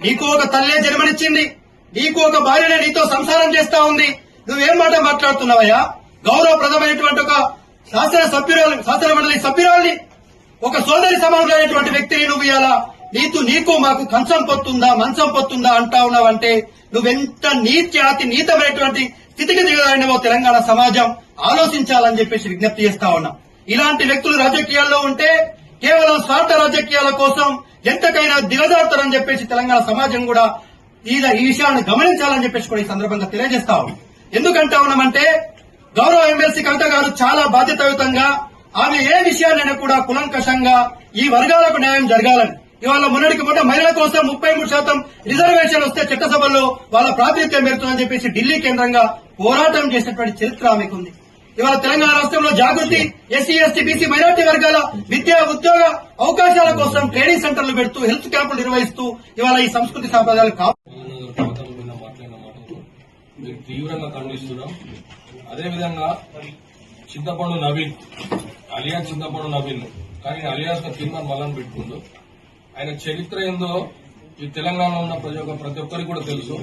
నీకు ఒక తల్లే జన్మనిచ్చింది. నీకు ఒక భార్యనే నీతో సంసారం చేస్తా ఉంది. నువ్వేం మాట మాట్లాడుతున్నావయ్యా? గౌరవప్రదమైనటువంటి ఒక శాసన సభ్యురాలు శాసన మండలి సభ్యురాల్ని ఒక సోదరి సమానమైనటువంటి వ్యక్తిని నువ్వు ఇలా నీతో నీకు మాకు కంచం పొత్తుందా మంచం పొత్తుందా అంటా ఉన్నావంటే నువ్వెంత నీతి అతి నీతమైనటువంటి స్థితికి దిగదాడినవో తెలంగాణ సమాజం ఆలోచించాలని చెప్పేసి విజ్ఞప్తి చేస్తా ఉన్నాం. ఇలాంటి వ్యక్తులు రాజకీయాల్లో ఉంటే కేవలం స్వార్థ రాజకీయాల కోసం ఎంతకైనా దిగజారుతారని చెప్పేసి తెలంగాణ సమాజం కూడా ఈ ఈ విషయాన్ని గమనించాలని చెప్పేసి కూడా ఈ సందర్భంగా తెలియజేస్తా ఉన్నాం. ఎందుకంటా ఉన్నామంటే గౌరవ ఎమ్మెల్సీ కవిత గారు చాలా బాధ్యతాయుతంగా ఆమె ఏ విషయాన్నైనా కూడా కులంకషంగా ఈ వర్గాలకు న్యాయం జరగాలని ఇవాళ మొన్నటికి మొన్న మహిళల కోసం ముప్పై మూడు శాతం రిజర్వేషన్ వస్తే చట్టసభల్లో వాళ్ళ ప్రాతినిధ్యం పెడుతుందని చెప్పేసి ఢిల్లీ కేంద్రంగా పోరాటం చేసినటువంటి చరిత్ర ఆమెకుంది ఇవాళ తెలంగాణ రాష్ట్రంలో Jagruthi SC ST BC minority వర్గాల విద్యా ఉద్యోగ అవకాశాల కోసం ట్రైనింగ్ సెంటర్లు పెడుతూ హెల్త్ క్యాంపులు నిర్వహిస్తూ ఇవాళ ఈ సంస్కృతి సాంప్రదాయాలు కావు కవితల మీద తీవ్రంగా ఖండిస్తున్నాం. అదేవిధంగా చింతపండు నవీన్ అలియా చింతపండు నవీన్ కానీ అలియాస్ తీర్మాన్ మళ్ళని పెట్టుకుండు. ఆయన చరిత్ర ఏందో ఈ తెలంగాణలో ఉన్న ప్రతి ఒక్క ప్రతి ఒక్కరికి కూడా తెలుసు.